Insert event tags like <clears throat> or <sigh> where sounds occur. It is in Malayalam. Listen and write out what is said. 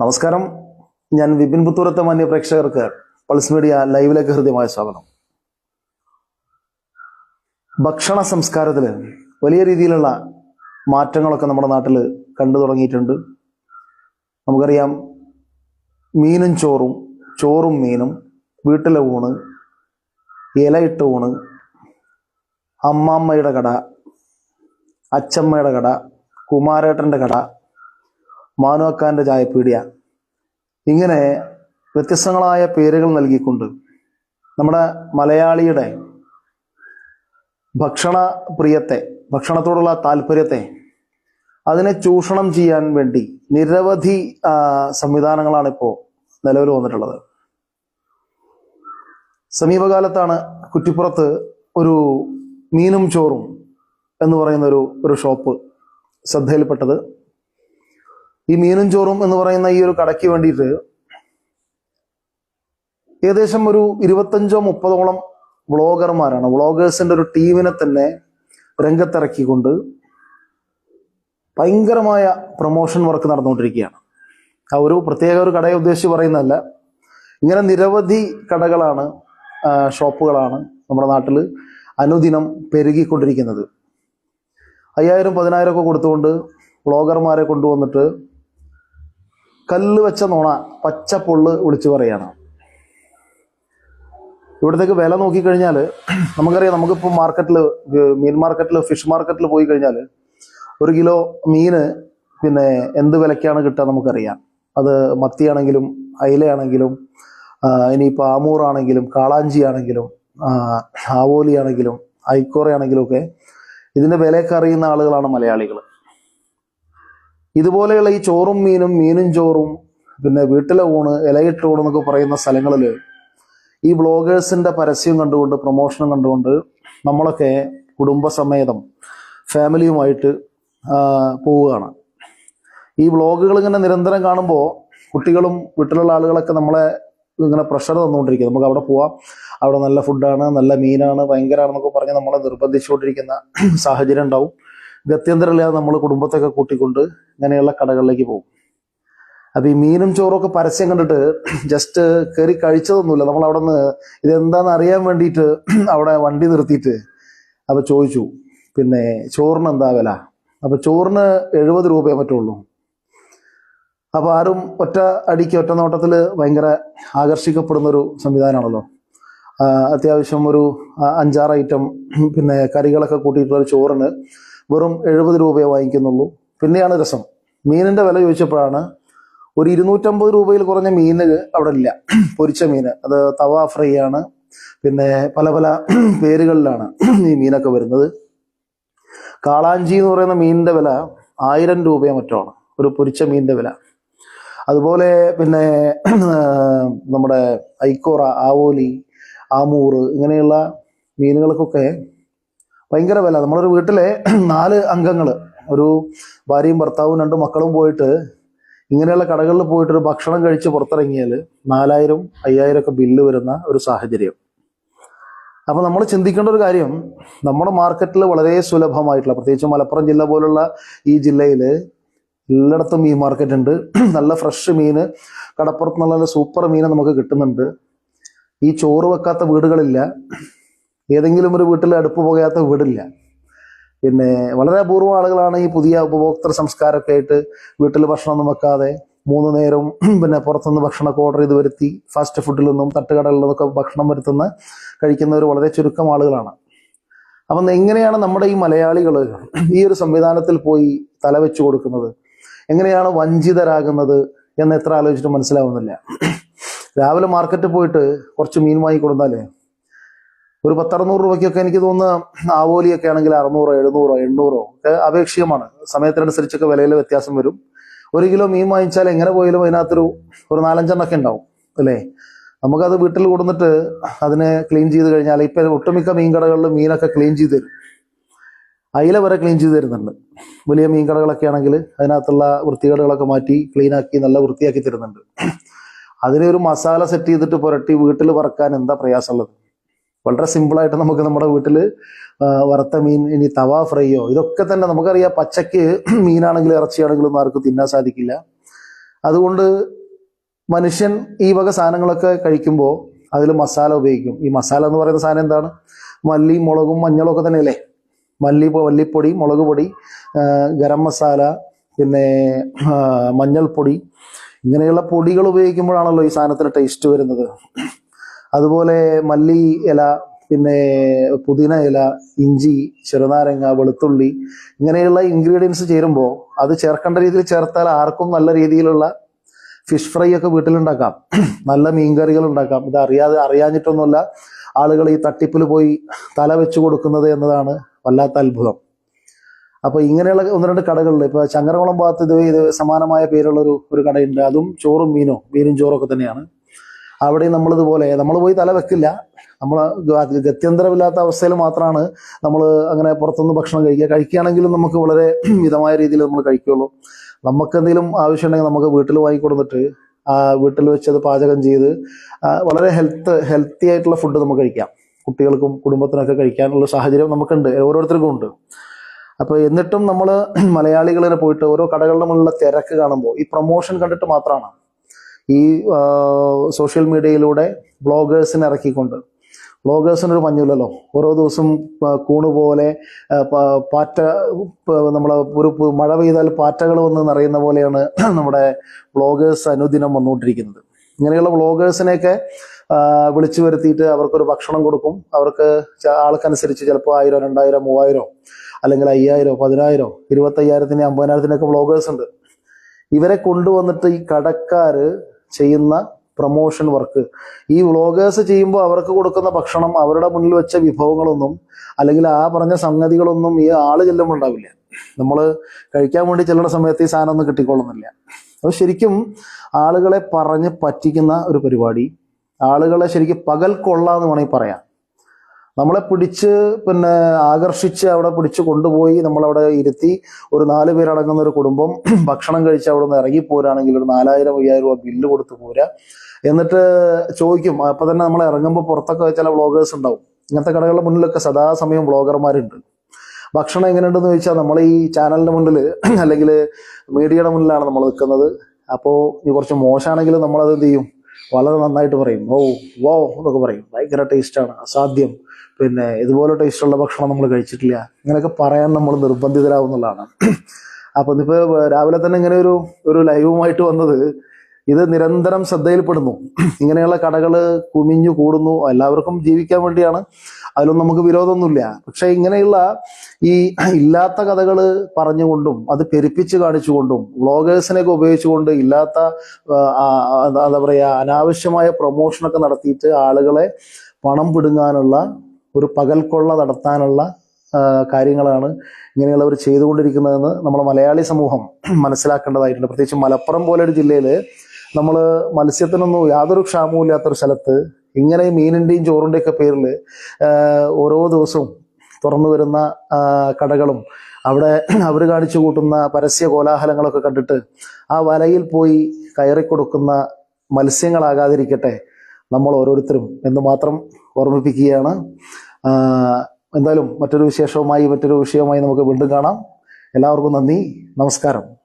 നമസ്കാരം. ഞാൻ വിപിൻ പുത്തൂരത്തെ മാന്യ പ്രേക്ഷകർക്ക് പൾസ് മീഡിയ ലൈവിലേക്ക് ഹൃദ്യമായ സ്വാഗതം. ഭക്ഷണ സംസ്കാരത്തിൽ വലിയ രീതിയിലുള്ള മാറ്റങ്ങളൊക്കെ നമ്മുടെ നാട്ടിൽ കണ്ടു തുടങ്ങിയിട്ടുണ്ട്. നമുക്കറിയാം മീനും ചോറും ചോറും മീനും വീട്ടിലെ ഊണ് ഇലയിട്ട ഊണ് അമ്മാമ്മയുടെ കട അച്ചമ്മയുടെ കട കുമാരേട്ടന്റെ കട മാനുവക്കാന്റെ ചായപ്പീടിയ ഇങ്ങനെ വ്യത്യസ്തങ്ങളായ പേരുകൾ നൽകിക്കൊണ്ട് നമ്മുടെ മലയാളിയുടെ ഭക്ഷണ പ്രിയത്തെ ഭക്ഷണത്തോടുള്ള താല്പര്യത്തെ അതിനെ ചൂഷണം ചെയ്യാൻ വേണ്ടി നിരവധി സംവിധാനങ്ങളാണ് ഇപ്പോൾ നിലവിൽ വന്നിട്ടുള്ളത്. സമീപകാലത്താണ് കുറ്റിപ്പുറത്ത് ഒരു മീനും ചോറും എന്ന് പറയുന്ന ഒരു ഒരു ഷോപ്പ് ശ്രദ്ധയിൽപ്പെട്ടത്. ഈ മീനും ചോറും എന്ന് പറയുന്ന ഈ ഒരു കടയ്ക്ക് വേണ്ടിയിട്ട് ഏകദേശം ഒരു ഇരുപത്തഞ്ചോ മുപ്പതോളം വ്ളോഗർമാരാണ്. വ്ളോഗേഴ്സിന്റെ ഒരു ടീമിനെ തന്നെ രംഗത്തിറക്കിക്കൊണ്ട് ഭയങ്കരമായ പ്രൊമോഷൻ വർക്ക് നടന്നുകൊണ്ടിരിക്കുകയാണ്. ആ ഒരു പ്രത്യേക ഒരു കടയെ ഉദ്ദേശിച്ച് പറയുന്നതല്ല. ഇങ്ങനെ നിരവധി കടകളാണ് ഷോപ്പുകളാണ് നമ്മുടെ നാട്ടിൽ അനുദിനം പെരുകിക്കൊണ്ടിരിക്കുന്നത്. അയ്യായിരം പതിനായിരം ഒക്കെ കൊടുത്തുകൊണ്ട് വ്ളോഗർമാരെ കൊണ്ടുവന്നിട്ട് കല്ല് വെച്ച നുണ പച്ച പൊള്ള് വിളിച്ചു പറയാണ്. ഇവിടത്തേക്ക് വില നോക്കിക്കഴിഞ്ഞാൽ നമുക്കറിയാം നമുക്കിപ്പോൾ മാർക്കറ്റിൽ മീൻ മാർക്കറ്റിൽ ഫിഷ് മാർക്കറ്റിൽ പോയി കഴിഞ്ഞാൽ ഒരു കിലോ മീന് പിന്നെ എന്ത് വിലക്കാണ് കിട്ടുക നമുക്കറിയാം. അത് മത്തിയാണെങ്കിലും അയിലയാണെങ്കിലും ഇനിയിപ്പോൾ ആമൂറാണെങ്കിലും കാളാഞ്ചി ആണെങ്കിലും ആവോലി ആവോലിയാണെങ്കിലും ഐക്കോറയാണെങ്കിലും ഒക്കെ ഇതിന്റെ വിലയൊക്കെ അറിയുന്ന ആളുകളാണ് മലയാളികൾ ഇതുപോലെയുള്ള ഈ ചോറും മീനും മീനും ചോറും പിന്നെ വീട്ടിലെ ഊണ് ഇലയിട്ട് ഊണ് എന്നൊക്കെ പറയുന്ന സ്ഥലങ്ങളിൽ ഈ ബ്ലോഗേഴ്സിന്റെ പരസ്യം കണ്ടുകൊണ്ട് പ്രൊമോഷനും കണ്ടുകൊണ്ട് നമ്മളൊക്കെ കുടുംബസമേതം ഫാമിലിയുമായിട്ട് പോവുകയാണ്. ഈ വ്ളോഗുകൾ ഇങ്ങനെ നിരന്തരം കാണുമ്പോൾ കുട്ടികളും വീട്ടിലുള്ള ആളുകളൊക്കെ നമ്മളെ ഇങ്ങനെ പ്രഷർ തന്നുകൊണ്ടിരിക്കും. നമുക്ക് അവിടെ പോവാം. അവിടെ നല്ല ഫുഡാണ് നല്ല മീനാണ് ഭയങ്കരമാണെന്നൊക്കെ പറഞ്ഞ് നമ്മളെ നിർബന്ധിച്ചുകൊണ്ടിരിക്കുന്ന സാഹചര്യം ഉണ്ടാവും. ഗത്യന്തരമില്ലാതെ നമ്മൾ കുടുംബത്തൊക്കെ കൂട്ടിക്കൊണ്ട് ഇങ്ങനെയുള്ള കടകളിലേക്ക് പോകും. അപ്പൊ ഈ മീനും ചോറും ഒക്കെ പരസ്യം കണ്ടിട്ട് ജസ്റ്റ് കയറി കഴിച്ചതൊന്നുമില്ല. നമ്മൾ അവിടെ നിന്ന് ഇതെന്താന്ന് അറിയാൻ വേണ്ടിയിട്ട് അവിടെ വണ്ടി നിർത്തിയിട്ട് അപ്പൊ ചോദിച്ചു പിന്നെ ചോറിന് എന്താ വില? അപ്പൊ ചോറിന് എഴുപത് രൂപയെ പറ്റുള്ളൂ. അപ്പൊ ആരും ഒറ്റ അടിക്ക് ഒറ്റ നോട്ടത്തിൽ ഭയങ്കര ആകർഷിക്കപ്പെടുന്ന ഒരു സംവിധാനമാണല്ലോ അത്യാവശ്യം ഒരു അഞ്ചാറ് ഐറ്റം പിന്നെ കറികളൊക്കെ കൂട്ടിയിട്ടുള്ള ചോറിന് വെറും എഴുപത് രൂപയെ വാങ്ങിക്കുന്നുള്ളൂ. പിന്നെയാണ് രസം. മീനിന്റെ വില ചോദിച്ചപ്പോഴാണ് ഒരു ഇരുന്നൂറ്റമ്പത് രൂപയിൽ കുറഞ്ഞ മീന് അവിടെ ഇല്ല. പൊരിച്ച മീന്. അത് തവ ഫ്രൈ ആണ്. പിന്നെ പല പല പേരുകളിലാണ് ഈ മീനൊക്കെ വരുന്നത്. കാളാഞ്ചി എന്ന് പറയുന്ന മീനിന്റെ വില ആയിരം രൂപയോ മറ്റോ ആണ്. ഒരു പൊരിച്ച മീനിന്റെ വില. അതുപോലെ പിന്നെ നമ്മുടെ ഐക്കോറ ആവോലി ആമൂറ് ഇങ്ങനെയുള്ള മീനുകൾക്കൊക്കെ ഭയങ്കര വില. നമ്മളൊരു വീട്ടിലെ <clears throat> നാല് അംഗങ്ങൾ ഒരു ഭാര്യയും ഭർത്താവും രണ്ട് മക്കളും പോയിട്ട് ഇങ്ങനെയുള്ള കടകളിൽ പോയിട്ട് ഒരു ഭക്ഷണം കഴിച്ച് പുറത്തിറങ്ങിയാൽ നാലായിരം അയ്യായിരം ഒക്കെ ബില്ല് വരുന്ന ഒരു സാഹചര്യം. അപ്പൊ നമ്മൾ ചിന്തിക്കേണ്ട ഒരു കാര്യം നമ്മുടെ മാർക്കറ്റിൽ വളരെ സുലഭമായിട്ടുള്ള പ്രത്യേകിച്ച് മലപ്പുറം ജില്ല പോലുള്ള ഈ ജില്ലയിൽ എല്ലായിടത്തും മീൻ മാർക്കറ്റ് ഉണ്ട്. <clears throat> നല്ല ഫ്രഷ് മീൻ കടപ്പുറത്ത് നല്ല സൂപ്പർ മീൻ നമുക്ക് കിട്ടുന്നുണ്ട്. ഈ ചോറ് വെക്കാത്ത വീടുകളില്ല. ഏതെങ്കിലും ഒരു വീട്ടിൽ അടുപ്പ് പുകയാത്ത വീടില്ല. പിന്നെ വളരെ അപൂർവം ആളുകളാണ് ഈ പുതിയ ഉപഭോക്തൃ സംസ്കാരമൊക്കെ ആയിട്ട് വീട്ടിൽ ഭക്ഷണമൊന്നും വെക്കാതെ മൂന്ന് നേരം <clears throat> പിന്നെ പുറത്തുനിന്ന് ഭക്ഷണമൊക്കെ ഓർഡർ ചെയ്ത് വരുത്തി ഫാസ്റ്റ് ഫുഡിൽ നിന്നും തട്ടുകടകളിൽ നിന്നൊക്കെ ഭക്ഷണം വരുത്തുന്ന കഴിക്കുന്നവർ വളരെ ചുരുക്കം ആളുകളാണ്. അപ്പം എങ്ങനെയാണ് നമ്മുടെ ഈ മലയാളികൾ <clears throat> ഈ ഒരു സംവിധാനത്തിൽ പോയി തലവെച്ചു കൊടുക്കുന്നത്? എങ്ങനെയാണ് വഞ്ചിതരാകുന്നത് എന്ന് എത്ര ആലോചിച്ചിട്ട് മനസ്സിലാവുന്നില്ല. <clears throat> രാവിലെ മാർക്കറ്റിൽ പോയിട്ട് കുറച്ച് മീൻ വാങ്ങി കൊടുത്താലേ ഒരു പത്തറുന്നൂറ് രൂപയ്ക്കൊക്കെ എനിക്ക് തോന്നുന്നു ആവോലിയൊക്കെ ആണെങ്കിൽ അറുന്നൂറോ എഴുന്നൂറോ എണ്ണൂറോ ഒക്കെ അപേക്ഷികമാണ്. സമയത്തിനനുസരിച്ചൊക്കെ വിലയിൽ വ്യത്യാസം വരും. ഒരു കിലോ മീൻ വാങ്ങിച്ചാൽ എങ്ങനെ പോയാലും അതിനകത്തൊരു ഒരു നാലഞ്ചെണ്ണൊക്കെ ഉണ്ടാവും അല്ലേ? നമുക്കത് വീട്ടിൽ കൊടുത്തിട്ട് അതിനെ ക്ലീൻ ചെയ്ത് കഴിഞ്ഞാൽ ഇപ്പൊ ഒട്ടുമിക്ക മീൻ കടകളിലും മീനൊക്കെ ക്ലീൻ ചെയ്ത് തരും. അയില വരെ ക്ലീൻ ചെയ്ത് തരുന്നുണ്ട്. വലിയ മീൻ കടകളൊക്കെ ആണെങ്കിൽ അതിനകത്തുള്ള വൃത്തികേടുകളൊക്കെ മാറ്റി ക്ലീനാക്കി നല്ല വൃത്തിയാക്കി തരുന്നുണ്ട്. അതിനെ ഒരു മസാല സെറ്റ് ചെയ്തിട്ട് പുരട്ടി വീട്ടിൽ വറക്കാൻ എന്താ പ്രയാസമുള്ളത്? വളരെ സിമ്പിളായിട്ട് നമുക്ക് നമ്മുടെ വീട്ടിൽ വറുത്ത മീൻ ഇനി തവ ഫ്രൈയോ ഇതൊക്കെ തന്നെ നമുക്കറിയാം പച്ചക്ക് <clears throat> മീനാണെങ്കിലും ഇറച്ചിയാണെങ്കിലും ആർക്കും തിന്നാൻ സാധിക്കില്ല. അതുകൊണ്ട് മനുഷ്യൻ ഈ വക സാധനങ്ങളൊക്കെ കഴിക്കുമ്പോൾ അതിൽ മസാല ഉപയോഗിക്കും. ഈ മസാല എന്ന് പറയുന്ന സാധനം എന്താണ്? മല്ലി മുളകും മഞ്ഞളും ഒക്കെ തന്നെയല്ലേ? മല്ലി മല്ലിപ്പൊടി മുളക് പൊടി ഗരം മസാല പിന്നെ മഞ്ഞൾപ്പൊടി ഇങ്ങനെയുള്ള പൊടികൾ ഉപയോഗിക്കുമ്പോഴാണല്ലോ ഈ സാധനത്തിന് ടേസ്റ്റ് വരുന്നത്. അതുപോലെ മല്ലി ഇല പിന്നെ പുതിന ഇല ഇഞ്ചി ചെറുനാരങ്ങ വെളുത്തുള്ളി ഇങ്ങനെയുള്ള ഇൻഗ്രീഡിയൻസ് ചേരുമ്പോൾ അത് ചേർക്കേണ്ട രീതിയിൽ ചേർത്താൽ ആർക്കും നല്ല രീതിയിലുള്ള ഫിഷ് ഫ്രൈ ഒക്കെ വീട്ടിലുണ്ടാക്കാം. <clears throat> നല്ല മീൻകറികൾ ഉണ്ടാക്കാം. ഇത് അറിയാതെ അറിയാഞ്ഞിട്ടൊന്നുമല്ല ആളുകൾ ഈ തട്ടിപ്പിൽ പോയി തല വെച്ച് കൊടുക്കുന്നത് എന്നതാണ് വല്ലാത്ത അത്ഭുതം. അപ്പോൾ ഇങ്ങനെയുള്ള ഒന്ന് രണ്ട് കടകളിൽ ഇപ്പൊ ചങ്ങരകുളം ഭാഗത്ത് ഇത് ഇത് സമാനമായ പേരുള്ളൊരു ഒരു കടയുണ്ട്. അതും ചോറും മീനോ മീനും ചോറും ഒക്കെ തന്നെയാണ്. അവിടെ നമ്മളിതുപോലെ നമ്മൾ പോയി തല വെക്കില്ല. നമ്മൾ ഗത്യന്തരമില്ലാത്ത അവസ്ഥയിൽ മാത്രമാണ് നമ്മൾ അങ്ങനെ പുറത്തുനിന്ന് ഭക്ഷണം കഴിക്കുക. കഴിക്കുകയാണെങ്കിലും നമുക്ക് വളരെ <clears throat> മിതമായ രീതിയിൽ നമ്മൾ കഴിക്കുകയുള്ളൂ നമുക്ക് എന്തെങ്കിലും ആവശ്യമുണ്ടെങ്കിൽ നമുക്ക് വീട്ടിൽ വാങ്ങി കൊടുത്തിട്ട് വീട്ടിൽ വെച്ച് അത് പാചകം ചെയ്ത് വളരെ ഹെൽത്ത് ഹെൽത്തി ആയിട്ടുള്ള ഫുഡ് നമുക്ക് കഴിക്കാം. കുട്ടികൾക്കും കുടുംബത്തിനൊക്കെ കഴിക്കാനുള്ള സാഹചര്യം നമുക്കുണ്ട്. ഓരോരുത്തർക്കും ഉണ്ട്. അപ്പോൾ എന്നിട്ടും നമ്മൾ <clears throat> മലയാളികളെ പോയിട്ട് ഓരോ കടകളിലുമുള്ള തിരക്ക് കാണുമ്പോൾ ഈ പ്രൊമോഷൻ കണ്ടിട്ട് മാത്രമാണ് ഈ സോഷ്യൽ മീഡിയയിലൂടെ ബ്ലോഗേഴ്സിനെ ഇറക്കിക്കൊണ്ട്. ബ്ലോഗേഴ്സിനൊരു മഞ്ഞുല്ലല്ലോ ഓരോ ദിവസം കൂണു പോലെ പാറ്റ നമ്മൾ ഒരു മഴ പെയ്താൽ പാറ്റകൾ വന്ന് നിറയുന്ന പോലെയാണ് <clears throat> നമ്മുടെ ബ്ലോഗേഴ്സ് അനുദിനം വന്നുകൊണ്ടിരിക്കുന്നത്. ഇങ്ങനെയുള്ള ബ്ലോഗേഴ്സിനെയൊക്കെ വിളിച്ചു വരുത്തിയിട്ട് അവർക്കൊരു ഭക്ഷണം കൊടുക്കും. അവർക്ക് ആൾക്കനുസരിച്ച് ചിലപ്പോൾ ആയിരം രണ്ടായിരം മൂവായിരം അല്ലെങ്കിൽ അയ്യായിരം പതിനായിരം ഇരുപത്തയ്യായിരത്തിന് അമ്പതിനായിരത്തിനൊക്കെ ബ്ലോഗേഴ്സ് ഉണ്ട്. ഇവരെ കൊണ്ടുവന്നിട്ട് ഈ കടക്കാര് ചെയ്യുന്ന പ്രൊമോഷൻ വർക്ക് ഈ വ്ളോഗേഴ്സ് ചെയ്യുമ്പോൾ അവർക്ക് കൊടുക്കുന്ന ഭക്ഷണം അവരുടെ മുന്നിൽ വെച്ച വിഭവങ്ങളൊന്നും അല്ലെങ്കിൽ ആ പറഞ്ഞ സംഗതികളൊന്നും ഈ ആൾ ചെല്ലുമ്പോൾ ഉണ്ടാവില്ല. നമ്മൾ കഴിക്കാൻ വേണ്ടി ചെല്ലുന്ന സമയത്ത് ഈ സാധനം ഒന്നും കിട്ടിക്കൊള്ളുന്നില്ല. അപ്പോൾ ശരിക്കും ആളുകളെ പറഞ്ഞ് പറ്റിക്കുന്ന ഒരു പരിപാടി. ആളുകളെ ശരിക്കും പകൽ കൊള്ളാന്ന് വേണമെങ്കിൽ പറയാം. നമ്മളെ പിടിച്ച് പിന്നെ ആകർഷിച്ച് അവിടെ പിടിച്ച് കൊണ്ടുപോയി നമ്മളവിടെ ഇരുത്തി ഒരു നാല് പേരടങ്ങുന്ന ഒരു കുടുംബം <clears throat> ഭക്ഷണം കഴിച്ച് അവിടെ നിന്ന് ഇറങ്ങി പോരാണെങ്കിൽ ഒരു നാലായിരം അയ്യായിരം രൂപ ബില്ല് കൊടുത്ത് പോരാ. എന്നിട്ട് ചോദിക്കും അപ്പൊ തന്നെ നമ്മൾ ഇറങ്ങുമ്പോൾ പുറത്തൊക്കെ ചില വ്ളോഗേഴ്സ് ഉണ്ടാവും. ഇങ്ങനത്തെ കടകളുടെ മുന്നിലൊക്കെ സദാസമയം വ്ളോഗർമാരുണ്ട് ഭക്ഷണം എങ്ങനെയുണ്ടെന്ന് ചോദിച്ചാൽ നമ്മൾ ഈ ചാനലിന്റെ മുന്നിൽ <clears throat> അല്ലെങ്കിൽ മീഡിയയുടെ മുന്നിലാണ് നമ്മൾ നിൽക്കുന്നത് അപ്പോൾ ഇനി കുറച്ച് മോശമാണെങ്കിൽ നമ്മളത് എന്ത് ചെയ്യും? വളരെ നന്നായിട്ട് പറയും. ഓ വോ എന്നൊക്കെ പറയും. ഭയങ്കര ടേസ്റ്റാണ് അസാധ്യം. പിന്നെ ഇതുപോലെ ടേസ്റ്റുള്ള ഭക്ഷണം നമ്മൾ കഴിച്ചിട്ടില്ല. ഇങ്ങനെയൊക്കെ പറയാൻ നമ്മൾ നിർബന്ധിതരാകുന്നതാണ് അപ്പൊ ഇപ്പൊ രാവിലെ തന്നെ ഇങ്ങനെ ഒരു ഒരു ലൈവുമായിട്ട് വന്നത് ഇത് നിരന്തരം ശ്രദ്ധയിൽപ്പെടുന്നു. ഇങ്ങനെയുള്ള കടകൾ കുമിഞ്ഞു കൂടുന്നു. എല്ലാവർക്കും ജീവിക്കാൻ വേണ്ടിയാണ്. അതിലൊന്നും നമുക്ക് വിരോധമൊന്നുമില്ല. പക്ഷെ ഇങ്ങനെയുള്ള ഈ ഇല്ലാത്ത കഥകൾ പറഞ്ഞുകൊണ്ടും അത് പെരുപ്പിച്ച് കാണിച്ചുകൊണ്ടും വ്ളോഗേഴ്സിനെയൊക്കെ ഉപയോഗിച്ചുകൊണ്ട് ഇല്ലാത്ത എന്താ പറയുക അനാവശ്യമായ പ്രൊമോഷനൊക്കെ നടത്തിയിട്ട് ആളുകളെ പണം പിടുങ്ങാനുള്ള ഒരു പകൽക്കൊള്ള നടത്താനുള്ള കാര്യങ്ങളാണ് ഇങ്ങനെയുള്ളവർ ചെയ്തുകൊണ്ടിരിക്കുന്നതെന്ന് നമ്മുടെ മലയാളി സമൂഹം മനസ്സിലാക്കേണ്ടതായിട്ടുണ്ട്. പ്രത്യേകിച്ച് മലപ്പുറം പോലെ ഒരു ജില്ലയിൽ നമ്മൾ മത്സ്യത്തിനൊന്നും യാതൊരു ക്ഷാമവും ഇല്ലാത്തൊരു സ്ഥലത്ത് ഇങ്ങനെ മീനിന്റെയും ചോറിന്റെയും ഒക്കെ പേരിൽ ഓരോ ദിവസവും തുറന്നു വരുന്ന കടകളും അവിടെ അവർ കാണിച്ചു കൂട്ടുന്ന പരസ്യ കോലാഹലങ്ങളൊക്കെ കണ്ടിട്ട് ആ വലയിൽ പോയി കയറി കൊടുക്കുന്ന മത്സ്യങ്ങളാകാതിരിക്കട്ടെ നമ്മൾ ഓരോരുത്തരും എന്ന് മാത്രം ഓർമ്മിപ്പിക്കുകയാണ്. എന്തായാലും മറ്റൊരു വിശേഷവുമായി മറ്റൊരു വിഷയവുമായി നമുക്ക് വീണ്ടും കാണാം. എല്ലാവർക്കും നന്ദി. നമസ്കാരം.